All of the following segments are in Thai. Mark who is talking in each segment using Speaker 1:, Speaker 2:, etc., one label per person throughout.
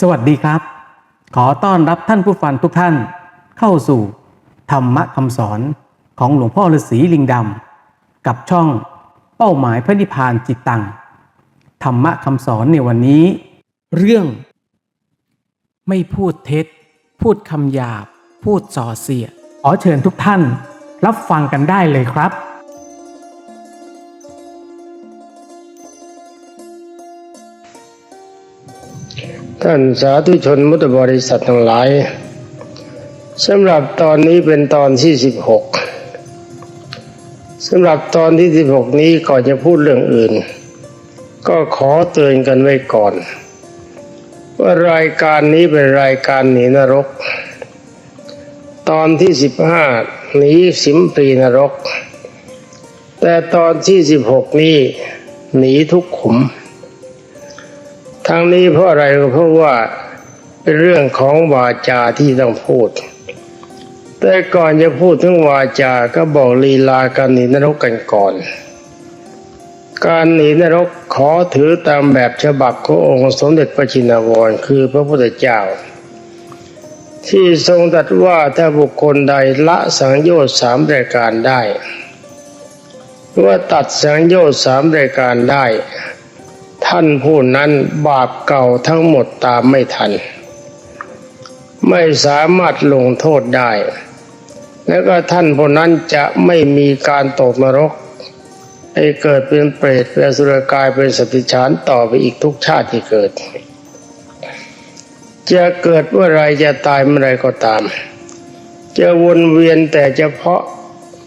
Speaker 1: สวัสดีครับ ขอต้อนรับท่านผู้ฟังทุกท่าน เข้าสู่ธรรมะคำสอนของหลวงพ่อฤาษีลิงดำกับช่องเป้าหมายพระนิพพานจิตตังธรรมะคำสอนในวันนี้ เรื่อง ไม่พูดเท็จ พูดคำหยาบ พูดส่อเสียขอเชิญทุกท่าน รับฟังกันได้เลยครับ
Speaker 2: ท่านสาธุชนมุตบริษัททั้งหลายสำหรับตอนนี้เป็นตอนที่สิบหกสำหรับตอนที่สิบหกนี้ก่อนจะพูดเรื่องอื่น ก็ขอเตือนกันไว้ก่อน ว่ารายการนี้เป็นรายการหนีนรก ตอนที่สิบห้าหนีสิมปรีนรก แต่ตอนที่สิบหกนี้หนีทุกขุม ทั้งนี้เพราะอะไรก็เพราะว่าเป็นเรื่องของวาจาที่ต้องพูด แต่ก่อนจะพูดถึงวาจาก็บอกลีลาการหนีนรกกันก่อน การหนีนรกขอถือตามแบบฉบับขององค์สมเด็จพระจินวรคือพระพุทธเจ้า ที่ทรงตรัสว่าถ้าบุคคลใดละสังโยชน์สามรายการได้ว่าตัดสังโยชน์สามรายการได้ ท่านผู้นั้นบาปเก่าทั้งหมดตามไม่ทัน ไม่สามารถลงโทษได้ แล้วก็ท่านผู้นั้นจะไม่มีการตกนรกไอเกิดเป็นเปรตเป็นสุรกายเป็นสตติฉานต่อไปอีกทุกชาติที่เกิด จะเกิดเมื่อไรจะตายเมื่อไรก็ตาม จะวนเวียนแต่เฉพาะ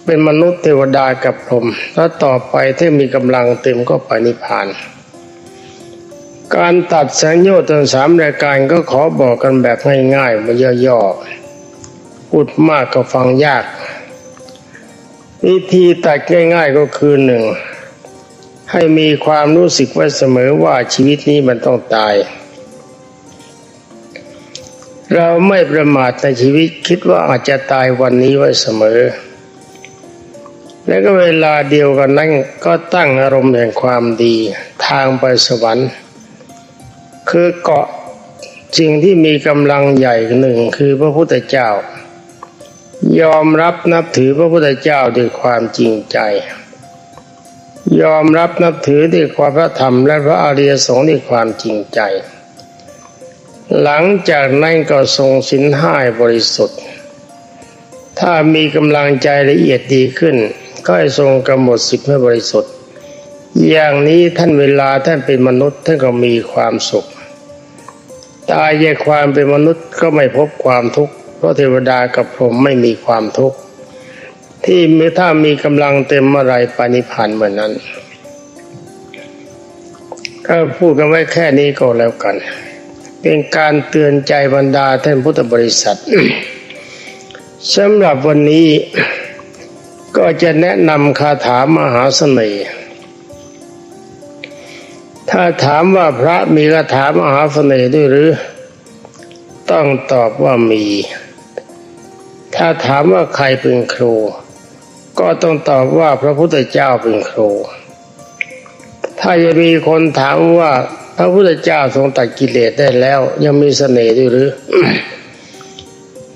Speaker 2: เป็นมนุษย์เทวดากับพรหมแล้วต่อไปถ้ามีกำลังเต็มก็ไปนิพพาน การตัดสัญญาทั้งสามรายการก็ขอบอกกันแบบง่ายๆมาย่อๆพูดมากก็ฟังยาก วิธีตัดง่ายๆก็คือหนึ่งให้มีความรู้สึกไว้เสมอว่าชีวิตนี้มันต้องตาย เราไม่ประมาทในชีวิตคิดว่าอาจจะตายวันนี้ไว้เสมอ และก็เวลาเดียวกันนั้นก็ตั้งอารมณ์แห่งความดี ทางไปสวรรค์ คือเกาะสิ่งที่มีกำลังใหญ่หนึ่งคือพระพุทธเจ้า ยอมรับนับถือพระพุทธเจ้าด้วยความจริงใจ ยอมรับนับถือด้วยความพระธรรมและพระอริยสงฆ์ด้วยความจริงใจ หลังจากนั้นก็ทรงสินห้าบริสุทธิ์ ถ้ามีกำลังใจละเอียดดีขึ้น ก็ทรงกำหนดสิบให้บริสุทธิ์ อย่างนี้ท่านเวลาท่านเป็นมนุษย์ท่านก็มีความสุข ตายจากความเป็นมนุษย์ก็ไม่พบความทุกข์เพราะเทวดากับพรหมไม่มีความทุกข์ที่เมื่อถ้ามีกำลังเต็มเมื่อไรปานิพานเหมือนนั้น ก็พูดกันไว้แค่นี้ก็แล้วกัน เป็นการเตือนใจบรรดาท่านพุทธบริษัทสำหรับวันนี้ก็จะแนะนำคาถามหาเสน่ห์ ถ้าถามว่าพระมีคาถามหาเสน่ห์ด้วยหรือ ต้องตอบว่ามี ถ้าถามว่าใครเป็นครู ก็ต้องตอบว่าพระพุทธเจ้าเป็นครู ถ้าจะมีคนถามว่าพระพุทธเจ้าทรงตัดกิเลสได้แล้ว ยังมีเสน่ห์ด้วยหรือ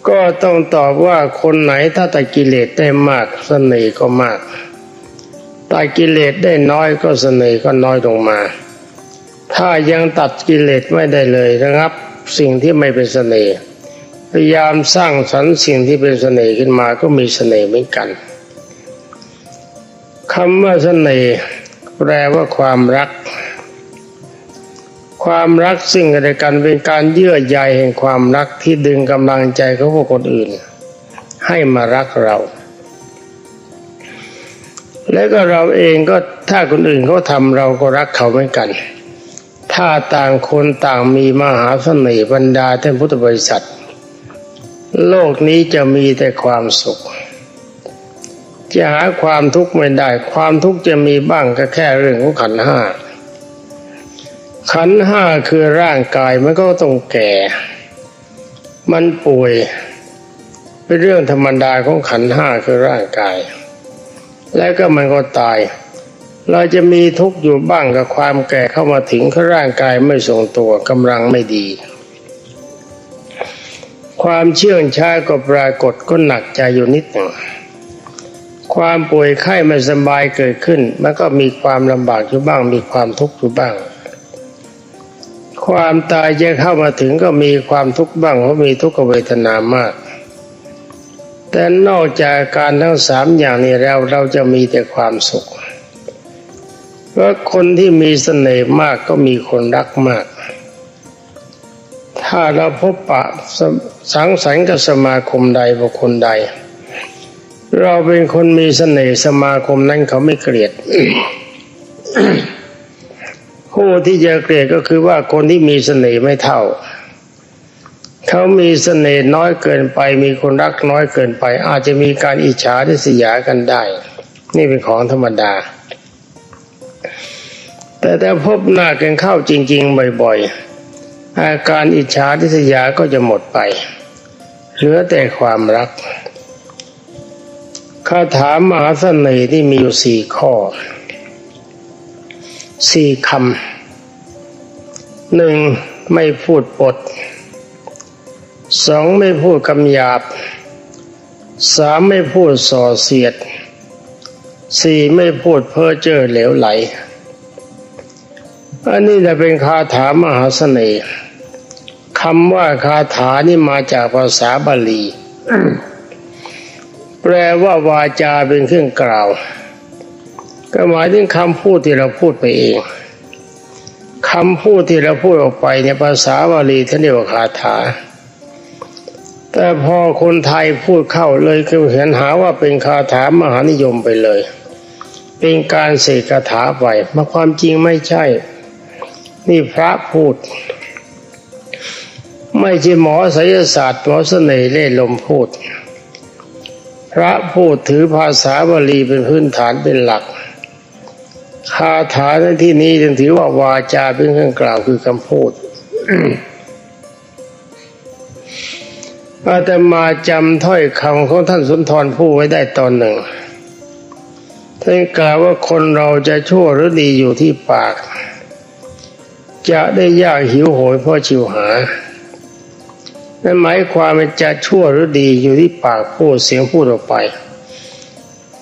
Speaker 2: ก็ต้องตอบว่าคนไหนถ้าตัดกิเลสได้มากเสน่ห์ก็มากตัดกิเลสได้น้อยก็เสน่ห์ก็น้อยลงมา ถ้ายังตัดกิเลสไม่ได้เลยนะครับ สิ่งที่ไม่เป็นเสน่ห์พยายามสร้างสรรค์สิ่งที่เป็นเสน่ห์ขึ้นมาก็มีเสน่ห์เหมือนกันคำว่าเสน่ห์แปลว่าความรัก ความรักซึ่งกันและกันเป็นการเยื่อใยแห่งความรักที่ดึงกำลังใจของผู้คนอื่น ให้มารักเรา และก็เราเองก็ถ้าคนอื่นเขาทำเราก็รักเขาเหมือนกัน ถ้าต่างคนต่างมีมหาเสน่ห์บรรดาท่านพุทธบริษัท โลกนี้จะมีแต่ความสุข จะหาความทุกข์ไม่ได้ ความทุกข์จะมีบ้างก็แค่เรื่องของขันห้า ขันห้าคือร่างกายมันก็ต้องแก่ มันป่วยเป็นเรื่องธรรมดาของขันห้าคือร่างกาย แล้วก็มันก็ตาย เราจะมีทุกข์อยู่บ้างกับความแก่เข้ามาถึงขร่างกายไม่ทรงตัวกำลังไม่ดี ความเชื่องช้าก็ปรากฏก็หนักใจอยู่นิดหนึ่งความป่วยไข้ไม่สบายเกิดขึ้น มันก็มีความลำบากอยู่บ้าง มีความทุกข์อยู่บ้าง ความตายจะเข้ามาถึงก็มีความทุกข์บ้างเพราะมีทุกขเวทนามาก แต่นอกจากการทั้งสามอย่างนี้แล้วเราจะมีแต่ความสุข เพราะคนที่มีเสน่ห์มากก็มีคนรักมาก ถ้าเราพบปะสังสรรค์กับสมาคมใดบุคคลใด เราเป็นคนมีเสน่ห์สมาคมนั้นเขาไม่เกลียดผู้ที่จะเกลียดก็คือว่าคนที่มีเสน่ห์ไม่เท่า เขามีเสน่ห์น้อยเกินไป มีคนรักน้อยเกินไป อาจจะมีการอิจฉาริษยากันได้ นี่เป็นของธรรมดา แต่ถ้าพบหน้ากันเข้าจริง ๆ บ่อยๆ อาการอิจฉาริษยาก็จะหมดไป เหลือแต่ความรักคาถามมหาเสน่ห์ที่มีอยู่สี่ข้อสี่คำหนึ่งไม่พูดปดสองไม่พูดคำหยาบสามไม่พูดส่อเสียดสี่ไม่พูดเพ้อเจ้อเหลวไหล อันนี้จะเป็นคาถามหาเสน่ห์คำว่าคาถานี่มาจากภาษาบาลี แปลว่าวาจาเป็นเครื่องกล่าว ก็หมายถึงคำพูดที่เราพูดไปเองคำพูดที่เราพูดออกไปในภาษาบาลีท่านเรียกว่าคาถา แต่พอคนไทยพูดเข้าเลยคือเห็นหาว่าเป็นคาถามหานิยมไปเลย เป็นการเสกคาถาไปมาความจริงไม่ใช่ นี่พระพูด ไม่ใช่หมอไสยศาสตร์หมอเสน่ห์เล่ลมพูด พระพูดถือภาษาบาลีเป็นพื้นฐานเป็นหลัก คาถาในที่นี้จึงถือว่าวาจาเป็นเครื่องกล่าวคือคำพูดอาตมาจำถ้อยคำของท่านสุนทรผู้ไว้ได้ตอนหนึ่งท่านกล่าวว่าคนเราจะชั่วหรือดีอยู่ที่ปาก จะได้ยากหิวโหยเพราะชิวหา นั่นหมายความว่าจะชั่วหรือดีอยู่ที่ปากพูดเสียงพูดออกไป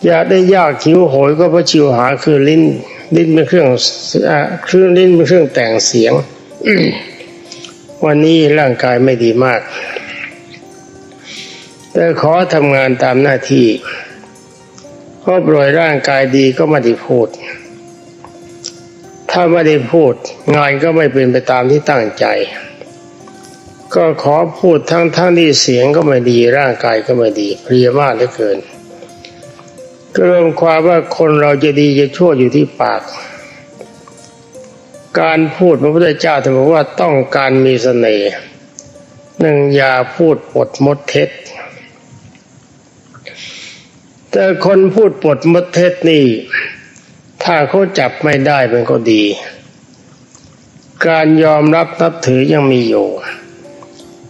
Speaker 2: อยากได้ยากหิวโหยก็เพราะชิวหาคือลิ้น ลิ้นเป็นเครื่องเครื่องลิ้นเป็นเครื่องแต่งเสียง วันนี้ร่างกายไม่ดีมาก แต่ขอทำงานตามหน้าที่เพราะปล่อยร่างกายดีก็ไม่ได้พูด ถ้าไม่ได้พูดงานก็ไม่เป็นไปตามที่ตั้งใจ ก็ขอพูดทั้งทั้งที่เสียงก็ไม่ดีร่างกายก็ไม่ดีเพลียมากเหลือเกิน ก็รวมความว่าคนเราจะดีจะชั่วอยู่ที่ปาก การพูดพระพุทธเจ้าท่านบอกว่าต้องการมีเสน่ห์หนึ่งอย่าพูดปดมดเท็จ แต่คนพูดปดมดเท็จนี่ ถ้าเขาจับไม่ได้มันก็ดี การยอมรับนับถือยังมีอยู่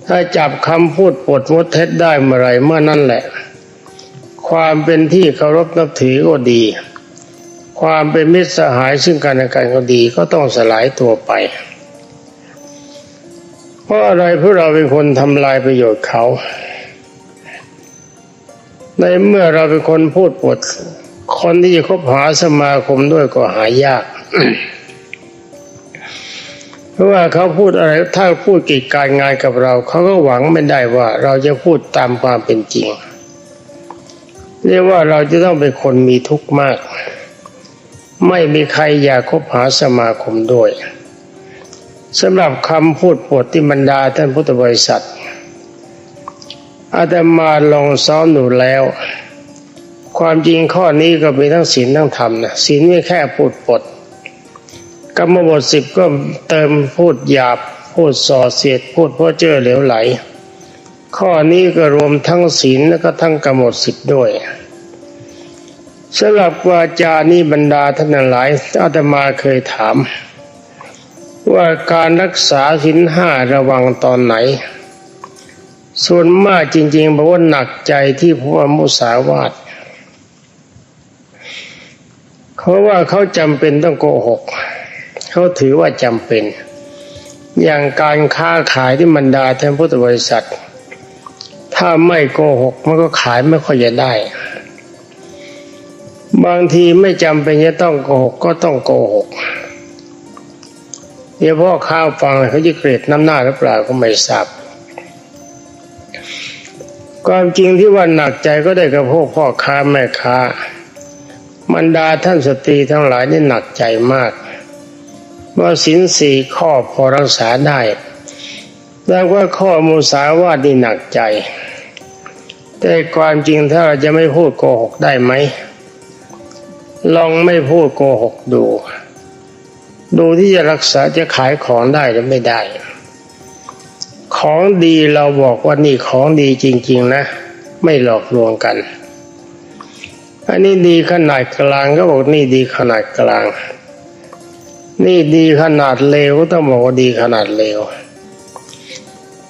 Speaker 2: ถ้าจับคำพูดปดมดเท็จได้เมื่อไรเมื่อนั่นแหละ ความเป็นที่เคารพนับถือก็ดี ความเป็นมิตรสหายซึ่งกันและกันก็ดีก็ต้องสลายตัวไป เพราะอะไรเพราะเราเป็นคนทำลายประโยชน์เขา ในเมื่อเราเป็นคนพูดปด คนที่จะคบหาสมาคมด้วยก็หายาก เพราะว่าเขาพูดอะไร ถ้าพูดกิจการงานกับเรา เขาก็หวังไม่ได้ว่า เราจะพูดตามความเป็นจริง เรียกว่าเราจะต้องเป็นคนมีทุกข์มาก ไม่มีใครอยากคบหาสมาคมด้วยสำหรับคำพูดปวดที่บรรดาท่านพุทธบริษัทอาตมาลองซ้อมดูแล้ว ความจริงข้อนี้ก็มีทั้งศีลทั้งธรรมนะศีลไม่แค่พูดปดกรรมบทสิบก็เติมพูดหยาบ พูดส่อเสียดพูดพ้อเจ้อเหลวไหล ข้อนี้ก็รวมทั้งศีลแล้วก็ทั้งกรรมบทสิบด้วยสำหรับวาจานี้บรรดาท่านหลายอาตมาเคยถาม ว่าการรักษาศีลห้าระวังตอนไหน ส่วนมากจริงๆบอกว่าหนักใจที่พวกมุสาวาท เขาว่าเขาจำเป็นต้องโกหก เขาถือว่าจำเป็น อย่างการค้าขายที่บรรดาท่านพุทธบริษัท ถ้าไม่โกหกมันก็ขายไม่ค่อยจะได้ บางทีไม่จำเป็นจะต้องโกหกก็ต้องโกหกเดี๋ยวพ่อข้าวฟังเขาจะเกลียดน้ำหน้าหรือเปล่าก็ไม่ทราบความจริงที่ว่าหนักใจก็ได้กับพวกพ่อค้าแม่ค้า บรรดาท่านสตรีทั้งหลายนี่หนักใจมาก ว่าสินสี่ข้อพอรักษาได้แต่ว่าข้อมุสาวาทนี่หนักใจ แต่ความจริงถ้าเราจะไม่พูดโกหกได้ไหม ลองไม่พูดโกหกดู ดูที่จะรักษาจะขายของได้หรือไม่ได้ ของดีเราบอกว่านี่ของดีจริง ๆ นะ ไม่หลอกลวงกัน อันนี้ดีขนาดกลางก็บอกนี่ดีขนาดกลาง นี่ดีขนาดเลวก็ต้องบอกว่าดีขนาดเลว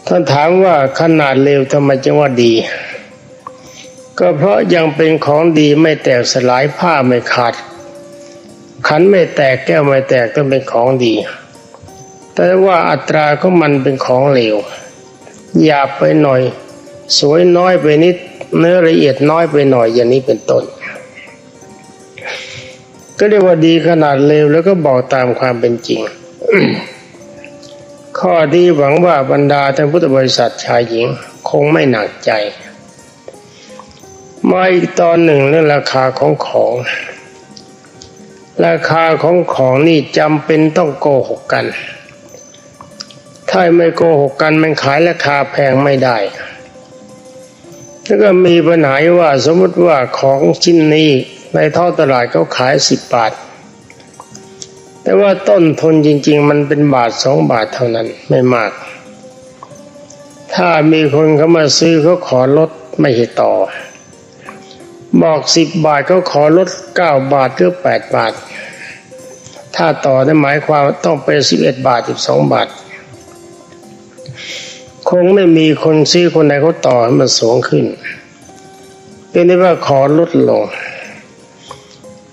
Speaker 2: ท่านถามว่าขนาดเลวทำไมจึงว่าดี ก็เพราะยังเป็นของดีไม่แตกสลายผ้าไม่ขาด ขันไม่แตกแก้วไม่แตกต้องเป็นของดี แต่ว่าอัตราของมันเป็นของเลวหยาบไปหน่อย สวยน้อยไปนิดเนื้อละเอียดน้อยไปหน่อยอย่างนี้เป็นต้น ก็เรียกว่าดีขนาดเลวแล้วก็บอกตามความเป็นจริง ข้อที่หวังว่าบรรดาท่านพุทธบริษัทชายหญิงคงไม่หนักใจ มาอีกตอนหนึ่งเรื่องราคาของของ ราคาของของนี่จำเป็นต้องโกหกกัน ถ้าไม่โกหกกันมันขายราคาแพงไม่ได้แล้วก็มีปัญหาว่าสมมติว่าของชิ้นนี้ ในท้องตลาดเขาขายสิบบาท แต่ว่าต้นทุนจริง ๆ มันเป็นบาทสองบาทเท่านั้นไม่มาก ถ้ามีคนเขามาซื้อเขาขอลดไม่ให้ต่อ บอกสิบบาทเขาขอลดเก้าบาทหรือแปดบาท ถ้าต่อได้หมายความต้องเป็นสิบเอ็ดบาทสิบสองบาท คงไม่มีคนซื้อคนไหนเขาต่อให้มันสูงขึ้นเป็นได้ว่าขอลดลง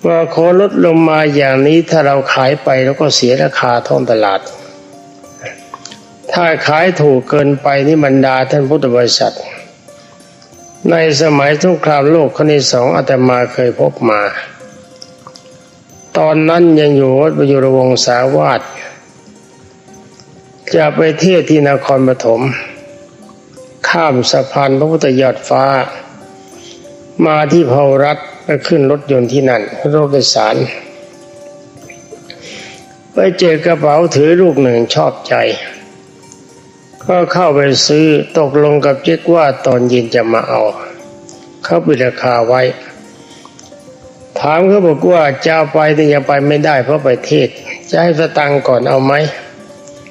Speaker 2: ว่าขอลดลงมาอย่างนี้ถ้าเราขายไปแล้วก็เสียราคาท้องตลาด ถ้าขายถูกเกินไปนี่บรรดาท่านพุทธบริษัท ในสมัยสงครามโลกครั้งที่สองอาตมาเคยพบมา ตอนนั้นยังอยู่วัดประยุรวงศาวาสจะไปเที่ยวที่นครปฐมข้ามสะพานพระพุทธยอดฟ้า มาที่เผารัฐ ไปขึ้นรถยนต์ที่นั่นรถโดยสารไปเจอกระเป๋าถือลูกหนึ่งชอบใจ ก็เข้าไปซื้อตกลงกับเจ๊กว่าตอนเย็นจะมาเอา เขาปิดราคาไว้ ถามเขาบอกว่าจะเอาไปแต่ยังไปไม่ได้เพราะไปเทศ จะให้สตังก่อนเอาไหม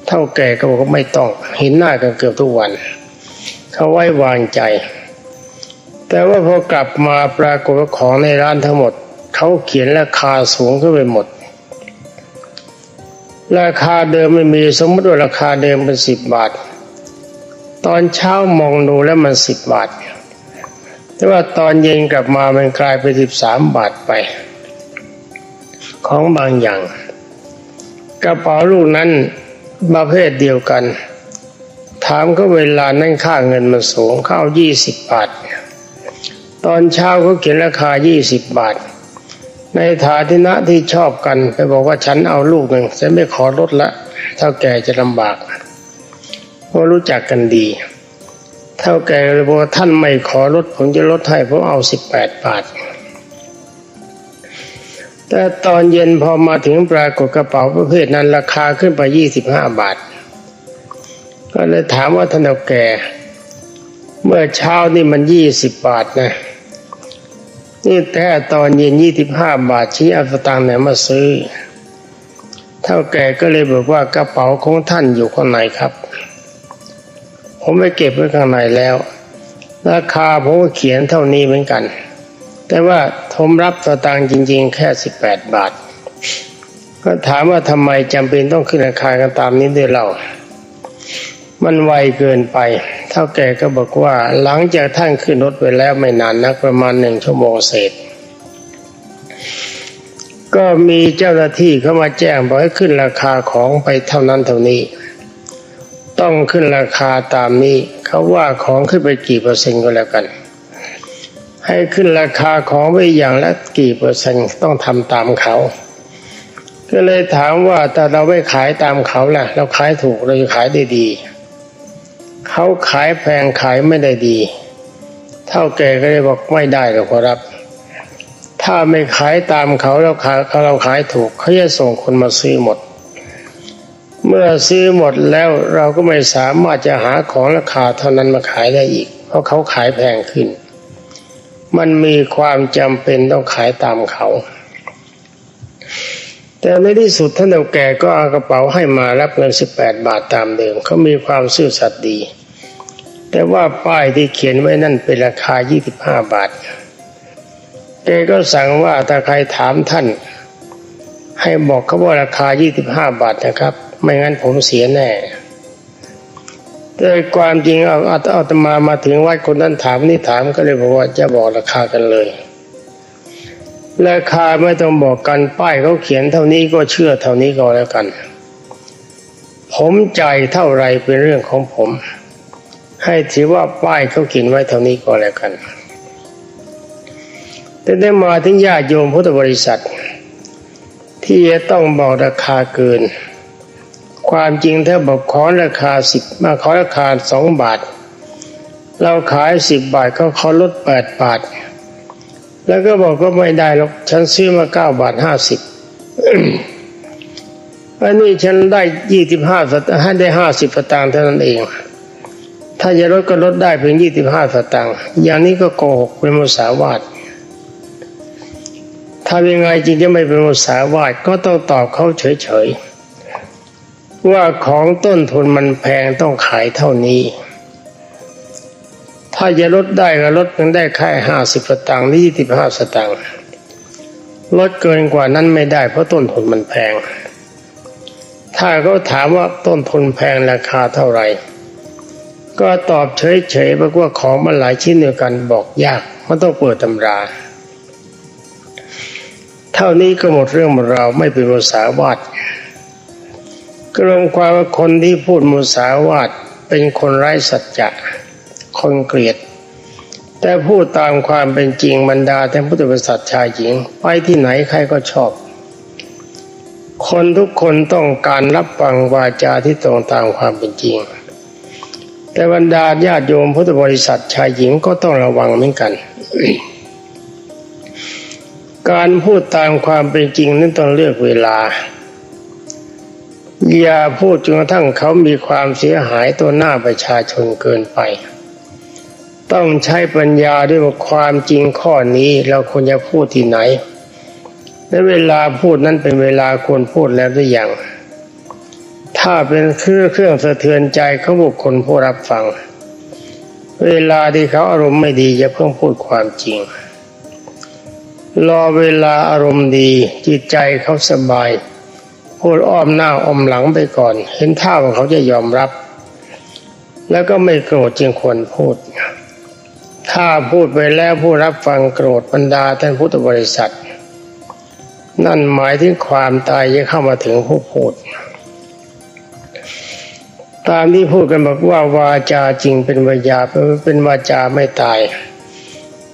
Speaker 2: เท่าแก่ก็บอกว่าไม่ต้องเห็นหน้ากันเกือบทุกวัน เขาไว้วางใจ แต่ว่าพอกลับมาปรากฏว่าของในร้านทั้งหมดเขาเขียนราคาสูงขึ้นไปหมด ราคาเดิมไม่มีสมมติว่าราคาเดิมเป็นสิบบาท ตอนเช้ามองดูแล้วมันสิบบาท แต่ว่าตอนเย็นกลับมามันกลายเป็นสิบสามบาทไป ของบางอย่าง กระเป๋าลูกนั้นประเภทเดียวกัน ถามก็เวลานั้นค่าเงินมันสูงเข้ายี่สิบบาท ตอนเช้าเขาเขียนราคายี่สิบาท ในฐานะที่ชอบกันไปบอกว่าฉันเอาลูกหนึ่งฉันไม่ขอลดละเท่าแก่จะลำบากเพราะรู้จักกันดี เท่าแก่เลยบอกว่าท่านไม่ขอลดผมจะลดให้ผมเอาสิบาท แต่ตอนเย็นพอมาถึงปรากฏกระเป๋าประเภทนั้นราคาขึ้นไปยี่สิบาบาท ก็เลยถามว่าท่านเท่าแก่เมื่อเช้านี่มันยี่สิบบาทนะ นี่แค่ตอนเย็นยี่สิบห้าบาทชี้อาสตางไหนมาซื้อ เท่าแก่ก็เลยบอกว่ากระเป๋าของท่านอยู่ข้างในครับ ผมไปเก็บไว้ข้างในแล้ว ราคาผมเขียนเท่านี้เหมือนกัน แต่ว่าทมรับสตางค์จริง ๆ แค่สิบแปดบาท ก็ถามว่าทำไมจำเป็นต้องขึ้นราคากันตามนี้ด้วยเรา มันไวเกินไป เท่าแก่ก็บอกว่า หลังจากท่านขึ้นรถไปแล้วไม่นานนักประมาณหนึ่งชั่วโมงเศษ ก็มีเจ้าหน้าที่เข้ามาแจ้งบอกให้ขึ้นราคาของไปเท่านั้นเท่านี้ ต้องขึ้นราคาตามนี้เขาว่าของขึ้นไปกี่เปอร์เซ็นต์ก็แล้วกัน ให้ขึ้นราคาของไปอย่างละกี่เปอร์เซ็นต์ต้องทำตามเขา ก็เลยถามว่าแต่เราไม่ขายตามเขาล่ะ เราขายถูกเราจะขายได้ดี เขาขายแพงขายไม่ได้ดี เท่าแก่ก็เลยบอกไม่ได้หรอกครับ ถ้าไม่ขายตามเขาเราขายเราขายถูกเขาจะส่งคนมาซื้อหมด เมื่อซื้อหมดแล้วเราก็ไม่สามารถจะหาของราคาเท่านั้นมาขายได้อีก เพราะเขาขายแพงขึ้น มันมีความจำเป็นต้องขายตามเขาแต่ในที่สุดท่านเฒ่าแก่ก็เอากระเป๋าให้มารับเงิน18บาทตามเดิมเขามีความซื่อสัตย์ดี แต่ว่าป้ายที่เขียนไว้นั่นเป็นราคา 25 บาท แกก็สั่งว่าถ้าใครถามท่าน ให้บอกเขาว่าราคา 25 บาทนะครับ ไม่งั้นผมเสียแน่ แต่ความจริงเอาเอาเอตมามาถึงวัดคนนั้นถามนี่ถามก็เลยบอกว่าจะบอกราคากันเลย ราคาไม่ต้องบอกกันป้ายเขาเขียนเท่านี้ก็เชื่อเท่านี้ก็แล้วกัน ผมจ่ายเท่าไรเป็นเรื่องของผม ให้ถือว่าป้ายเขาเขีนไว้เท่านี้ก็แล้วกัน แต่ได้มาถึงญาติโยมพุทธบริษัท ที่จะต้องบอกราคาเกิน ความจริงถ้าบอกขอราคาสิบมาขอราคาสองบาท เราขายสิบบาทเขาขอลดแปดบาท แล้วก็บอกก็ไม่ได้หรอกฉันซื้อมาเก้าบาทห้าสิบอันนี้ฉันได้ยี่สิบห้าสตางค์ให้ได้ห้าสิบสตางค์เท่านั้นเอง ถ้าจะลดก็ลดได้เพียงยี่สิบห้าสตางค์อย่างนี้ก็โกหกเป็นมุสาวาททำยังไงจริงจะไม่เป็นมุสาวาทก็ต้องตอบเขาเฉยๆว่าของต้นทุนมันแพงต้องขายเท่านี้ ถ้าจะลดได้ก็ลดเพียงได้แค่ห้าสิบสตางค์หรือยี่สิบห้าสตางค์ลดเกินกว่านั้นไม่ได้เพราะต้นทุนมันแพง ถ้าเขาถามว่าต้นทุนแพงราคาเท่าไหร่ ก็ตอบเฉยๆบอกว่าของมันหลายชิ้นเดียวกันบอกยากมันต้องเปิดตำรา เท่านี้ก็หมดเรื่องหมดราวไม่เป็นมุสาวาทกรวมความว่าคนที่พูดมุสาวาทเป็นคนไร้สัจจะคนเกลียด แต่พูดตามความเป็นจริงบรรดาท่านพุทธบริษัทชายหญิง ไปที่ไหนใครก็ชอบ คนทุกคนต้องการรับฟังวาจาที่ตรงตามความเป็นจริง แต่บรรดาญาติโยมพุทธบริษัทชายหญิงก็ต้องระวังเหมือนกัน การพูดตามความเป็นจริงนั้นต้องเลือกเวลา อย่าพูดจนกระทั่งเขามีความเสียหายตัวหน้าประชาชนเกินไป ต้องใช้ปัญญาด้วยว่าความจริงข้อนี้เราควรจะพูดที่ไหนและเวลาพูดนั้นเป็นเวลาควรพูดแล้วหรือยัง ถ้าเป็นเครื่องเครื่องสะเทือนใจเขาบุคคลผู้รับฟัง เวลาที่เขาอารมณ์ไม่ดีอย่าเพิ่งพูดความจริง รอเวลาอารมณ์ดีจิตใจเขาสบายพูดอ้อมหน้าอ้อมหลังไปก่อน เห็นท่าว่าเขาจะยอมรับ แล้วก็ไม่โกรธจึงควรพูด ถ้าพูดไปแล้วผู้รับฟังโกรธบรรดาท่านพุทธบริษัท นั่นหมายถึงความตายจะเข้ามาถึงผู้พูด ตามที่พูดกันบอกว่าวาจาจริงเป็นวาจาเป็นวาจาไม่ตาย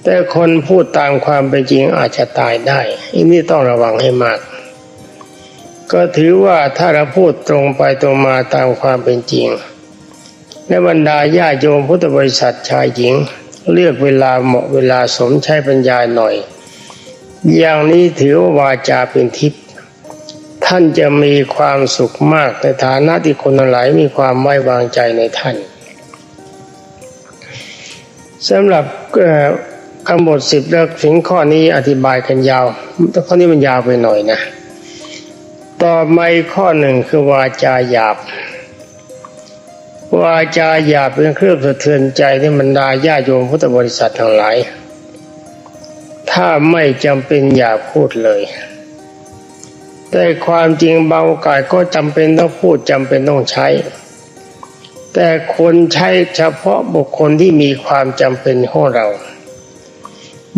Speaker 2: แต่คนพูดตามความเป็นจริงอาจจะตายได้อันนี้ต้องระวังให้มาก ก็ถือว่าถ้าเราพูดตรงไปตรงมาตามความเป็นจริงและบรรดาญาโยมพุทธบริษัทชายหญิง เลือกเวลาเหมาะเวลาสมใช้ปัญญาหน่อย อย่างนี้ถือว่าวาจาเป็นทิพย์ ท่านจะมีความสุขมากในฐานะที่คนหลายมีความไว้วางใจในท่านสำหรับคำบทสิบแล้วถึงข้อนี้อธิบายกันยาวข้อนี้มันยาวไปหน่อยนะ ต่อมาข้อหนึ่งคือวาจาหยาบ วาจาหยาบเป็นเครื่องสะเทือนใจที่บรรดาญาโยมพุทธบริษัททั้งหลาย ถ้าไม่จำเป็นอย่าพูดเลย แต่ความจริงบางโอกาสก็จำเป็นต้องพูดจำเป็นต้องใช้ แต่คนใช้เฉพาะบุคคลที่มีความจำเป็นของเรา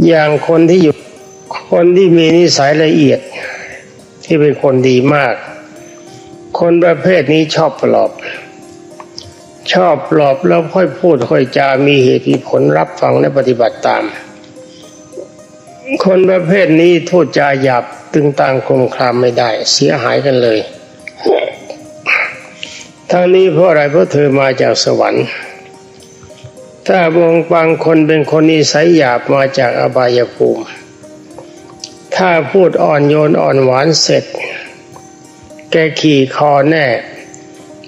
Speaker 2: อย่างคนที่อยู่คนที่มีนิสัยละเอียด ที่เป็นคนดีมาก คนประเภทนี้ชอบปลอบ ชอบหลอบแล้วค่อยพูดค่อยจามีเหตุมีผลรับฟังและปฏิบัติตาม คนประเภทนี้พูดจาหยาบ ตึงตังคมคลามไม่ได้ เสียหายกันเลย ทั้งนี้เพราะอะไรเพราะเธอมาจากสวรรค์ ถ้าวงบางคนเป็นคนนิสัยหยาบมาจากอบายภูมิ ถ้าพูดอ่อนโยนอ่อนหวานเสร็จ แกขี่คอแน่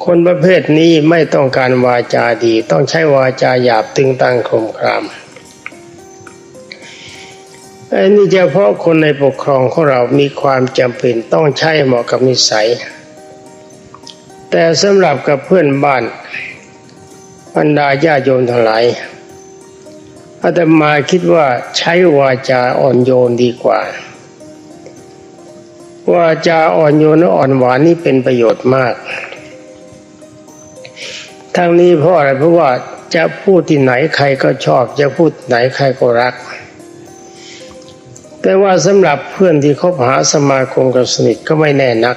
Speaker 2: คนประเภทนี้ไม่ต้องการวาจาดี ต้องใช้วาจาหยาบตึงตังคมคราม อ้นี่เฉพาะคนในปกครองของเรามีความจำเป็นต้องใช้เหมาะกับนิสัย แต่สำหรับกับเพื่อนบ้านบรรดาญาโยมทั้งหลายอาตมาคิดว่าใช้วาจาอ่อนโยนดีกว่า วาจาอ่อนโยนและอ่อนหวานนี่เป็นประโยชน์มาก ทั้งนี้เพราะอะไรเพราะว่าจะพูดที่ไหนใครก็ชอบ จะพูดไหนใครก็รัก แต่ว่าสำหรับเพื่อนที่คบหาสมาคมกับสนิทก็ไม่แน่นัก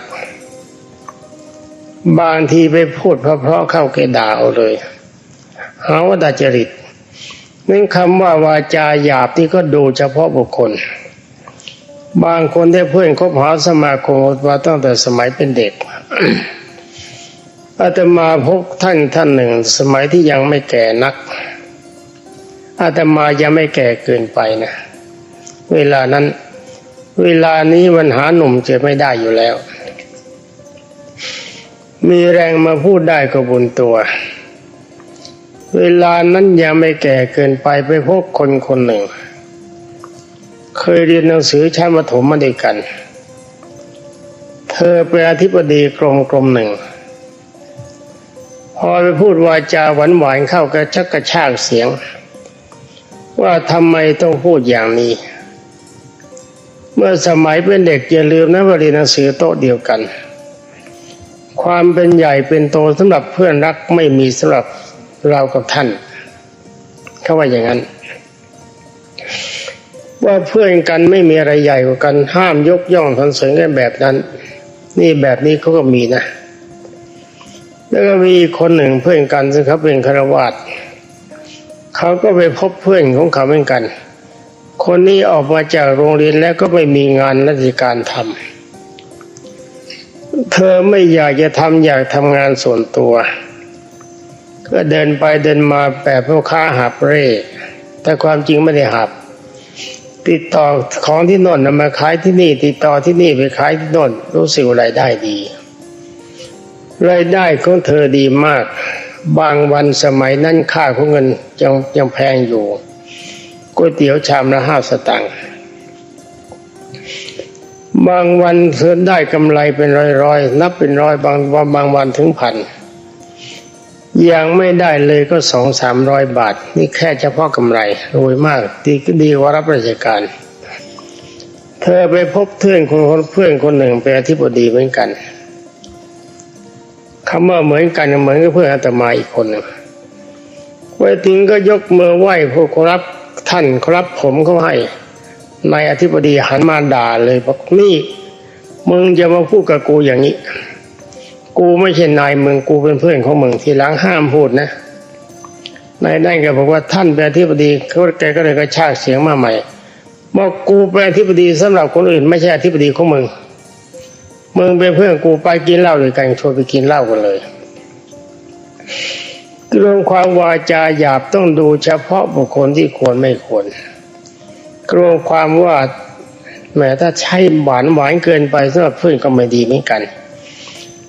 Speaker 2: บางทีไปพูดเพราะๆเข้าแกด่าเอาเลยหาว่าดาจริตนั่นคำว่าวาจาหยาบนี่ก็ดูเฉพาะบุคคล บางคนได้เพื่อนคบหาสมาคมมาตั้งแต่สมัยเป็นเด็กอาตมาพบท่านท่านหนึ่ง สมัยที่ยังไม่แก่นักอาตมายังไม่แก่เกินไปนะ เวลานั้น เวลานี้มันหาหนุ่มจอไม่ได้อยู่แล้ว มีแรงมาพูดได้ก็บุญตัว เวลานั้นยังไม่แก่เกินไปไปพบคนคนหนึ่ง เคยเรียนหนังสือชั้นประถมมาด้วยกัน เธอเป็นอธิบดีกรมกรมหนึ่งพอไปพูดวาจาหวานหวานเข้ากระชักกระชากเสียง ว่าทำไมต้องพูดอย่างนี้ เมื่อสมัยเป็นเด็กอย่าลืมนะว่าเรียนหนังสือโต๊ะเดียวกัน ความเป็นใหญ่เป็นโตสำหรับเพื่อนรักไม่มีสำหรับเรากับท่าน เขาว่าอย่างนั้น ว่าเพื่อนกันไม่มีอะไรใหญ่กว่ากันห้ามยกย่องสรรเสริญกันแบบนั้น นี่แบบนี้เขาก็มีนะแล้วก็มีอีกคนหนึ่งเพื่อนกันซึ่งเขาเป็นคารวาสเขาก็ไปพบเพื่อนของเขาเหมือนกัน คนนี้ออกมาจากโรงเรียนแล้วก็ไม่มีงานราชการทำเธอไม่อยากจะทำอยากทำงานส่วนตัว ก็เดินไปเดินมาแบบพ่อค้าหับเร่ แต่ความจริงไม่ได้หับ ติดต่อของที่น่นนำมาขายที่นี่ ติดต่อที่นี่ไปขายที่น่นรู้สึกว่ารายได้ดีรายได้ของเธอดีมาก บางวันสมัยนั้นค่าของเงินยังยังแพงอยู่ ก๋วยเตี๋ยวชามละห้าสตางค์บางวันเธอได้กำไรเป็นร้อยๆนับเป็นร้อยบางวันบางวันถึงพันยังไม่ได้เลยก็สองสามร้อยบาท นี่แค่เฉพาะกำไรรวยมากดีก็ดีกว่ารับราชการ เธอไปพบเพื่อนคนเพื่อนคนหนึ่งเป็นอธิบดีเหมือนกันคำว่าเหมือนกันเหมือนกับเพื่อนอาตมาอีกคนหนึ่งไปถึงก็ยกมือไหว้พวกครับ ท่านครับผมเขาให้นายอธิบดีหันมาด่าเลยบอกนี่มึงจะมาพูดกับกูอย่างนี้ กูไม่ใช่นายมึงกูเป็นเพื่อนของมึงทีหลังห้ามพูดนะนายได้ก็บอกว่าท่านเป็นอธิบดีเขาแกก็เลยกระชากเสียงมาใหม่บอกกูเป็นอธิบดีสำหรับคนอื่น ไม่ใช่อธิบดีของมึงมึงเป็นเพื่อนกูไปกินเหล้าด้วยกันชวนไปกินเหล้ากันเลย เรื่องความวาจาหยาบต้องดูเฉพาะบุคคลที่ควรไม่ควรกลัวความว่าแม้ถ้าใช้หวานหวานเกินไปสำหรับเพื่อนก็ไม่ดีเหมือนกัน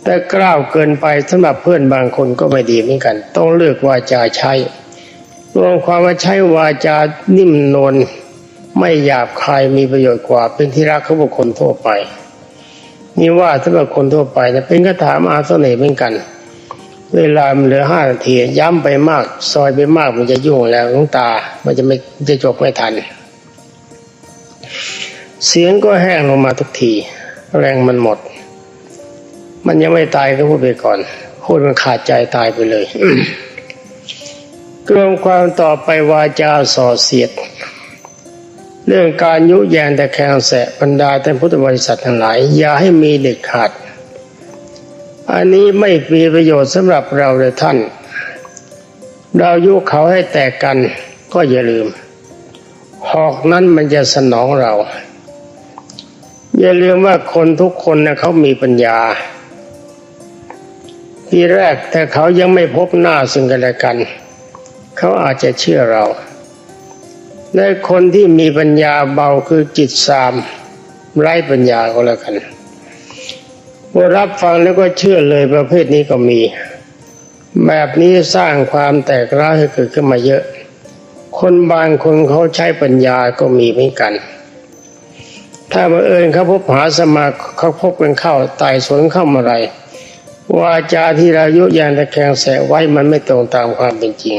Speaker 2: แต่กล้าวเกินไปสำหรับเพื่อนบางคนก็ไม่ดีเหมือนกัน ต้องเลือกวาจาใช้รวมความว่าใช้วาจานิ่มนวลไม่หยาบคายมีประโยชน์กว่า เป็นที่รักของบุคคลทั่วไป นี่ว่าสำหรับคนทั่วไปนะเป็นคาถามาเสน่ห์เหมือนกัน เวลามันเหลือห้านาทีย้ำไปมาก ซอยไปมากมันจะยุ่งแล้วหลวงตา มันจะไม่จะจบไม่ทัน เสียงก็แห้งลงมาทุกที แรงมันหมด มันยังไม่ตายก็พูดไปก่อนพูดมันขาดใจตายไปเลยรวมความต่อไปวาจาส่อเสียด เรื่องการยุแยงแต่แคงแสะบรรดาท่านพุทธบริษัททั้งหลาย อย่าให้มีเด็ดขาด อันนี้ไม่มีประโยชน์สำหรับเราเลยท่าน เรายุเขาให้แตกกันก็อย่าลืม หอกนั้นมันจะสนองเรา อย่าลืมว่าคนทุกคนนะเขามีปัญญา ทีแรกแต่เขายังไม่พบหน้าซึ่งกันและกัน เขาอาจจะเชื่อเราในคนที่มีปัญญาเบาคือจิตสามไร้ปัญญาก็แล้วกัน พอรับฟังแล้วก็เชื่อเลยประเภทนี้ก็มี แบบนี้สร้างความแตกร้าวให้เกิดขึ้นมาเยอะ คนบางคนเขาใช้ปัญญาก็มีเหมือนกัน ถ้าบังเอิญเขาพบหาสมาเขาพบกันเข้าไต่สวนเข้ามาไรวาจาที่เรายุยานตะแคงแสไว้มันไม่ตรงตามความเป็นจริง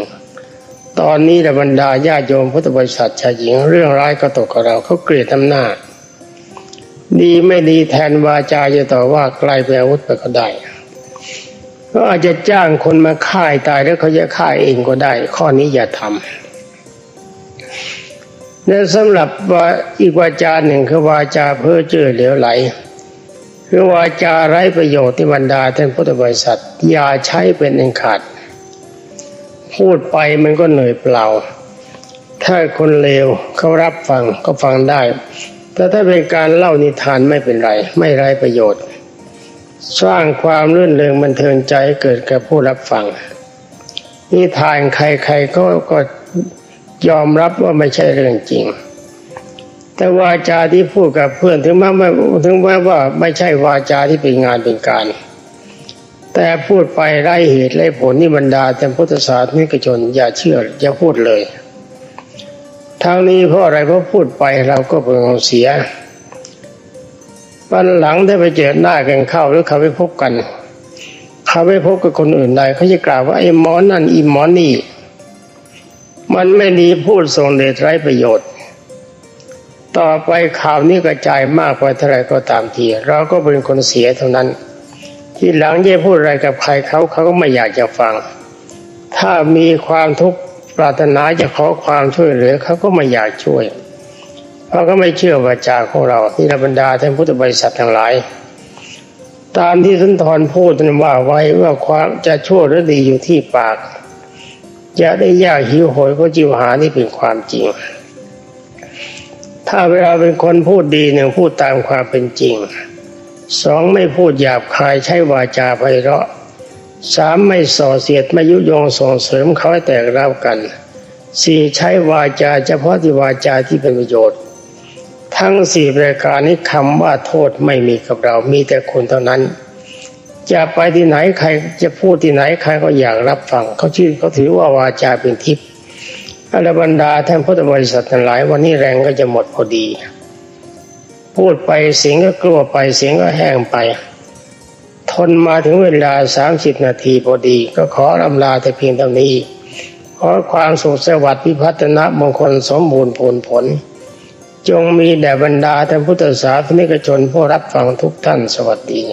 Speaker 2: ตอนนี้ระบรรดาญาโยมพุทธบริษัทชายหญิงเรื่องร้ายก็ตกกับเราเขาเกลียดอำนาจ ดีไม่ดีแทนวาจาจะต่อว่าไกลไปอาวุธไปก็ได้ก็อาจจะจ้างคนมาฆ่าตายแล้วเขาจะฆ่าเองก็ได้ ข้อนี้อย่าทำและสำหรับว่าอีกวาจาหนึ่งคือวาจาเพ้อเจ้อเหลวไหลคือวาจาไร้ประโยชน์ที่บรรดาท่านพุทธบริษัทอย่าใช้เป็นอันขาด พูดไปมันก็เหนื่อยเปล่า ถ้าคนเลวเขารับฟังก็ฟังได้ แต่ถ้าเป็นการเล่านิทานไม่เป็นไร ไม่ไร้ประโยชน์ สร้างความรื่นเริงบันเทิงใจเกิดแก่ผู้รับฟัง นิทานใครๆก็ก็ยอมรับว่าไม่ใช่เรื่องจริง แต่วาจาที่พูดกับเพื่อนถึงแม้ไม่ถึงแม้ว่าไม่ใช่วาจาที่เป็นงานเป็นการ แต่พูดไปไร้เหตุไร้ผลนี่บรรดาแต่พุทธศาสนิกชนอย่าเชื่ออย่าพูดเลย ทางนี้เพราะอะไรเพราะพูดไปเราก็เป็นของเสียวันหลังถ้าไปเจอหน้ากันเข้าหรือเขาไปพบกัน เขาไปพบกับคนอื่นใดเขาจะกล่าวว่าไอ้หมอนั่นอีหมอนี่ มันไม่ดีพูดทรงเดชไร้ประโยชน์ ต่อไปข่าวนี้กระจายมากไปเท่าไรก็ตามทีเราก็เป็นคนเสียเท่านั้น ที่หลังจะพูดอะไรกับใครเขาเขาก็ไม่อยากจะฟัง ถ้ามีความทุกข์ ปรารถนาจะขอความช่วยเหลือเขาก็ไม่อยากช่วย เพราะก็ไม่เชื่อวาจาของเราที่บรรดาท่านพุทธบริษัททั้งหลาย ตามที่สุนทรพูดนั้นว่าไว้ว่าความจะชั่วหรือดีอยู่ที่ปาก จะได้ยากหิวโหยก็จิวหานี่เป็นความจริง ถ้าเวลาเป็นคนพูดดีหนึ่งพูดตามความเป็นจริงสองไม่พูดหยาบคายใช้วาจาไพเราะ สามไม่ส่อเสียดไม่ยุยงส่งเสริมเขาให้แตกร้าวกันสี่ใช้วาจาเฉพาะที่วาจาที่เป็นประโยชน์ ทั้งสี่ประการนี้คำว่าโทษไม่มีกับเรา มีแต่คนเท่านั้น จะไปที่ไหนใครจะพูดที่ไหนใครก็อยากรับฟังเขาชื่อเขาถือว่าวาจาเป็นทิพย์อรบรรดาท่านพุทธบริษัททั้งหลายวันนี้แรงก็จะหมดพอดี พูดไปเสียงก็กลัวไปเสียงก็แห้งไป ทนมาถึงเวลาสามสิบนาทีพอดี ก็ขอลำลาแต่เพียงเท่านี้ ขอความสุขสวัสดิ์พิพัฒนะมงคลสมบูรณ์ผลผล จงมีแด่บรรดาท่านพุทธศาสนิกชนผู้รับฟังทุกท่านสวัสดี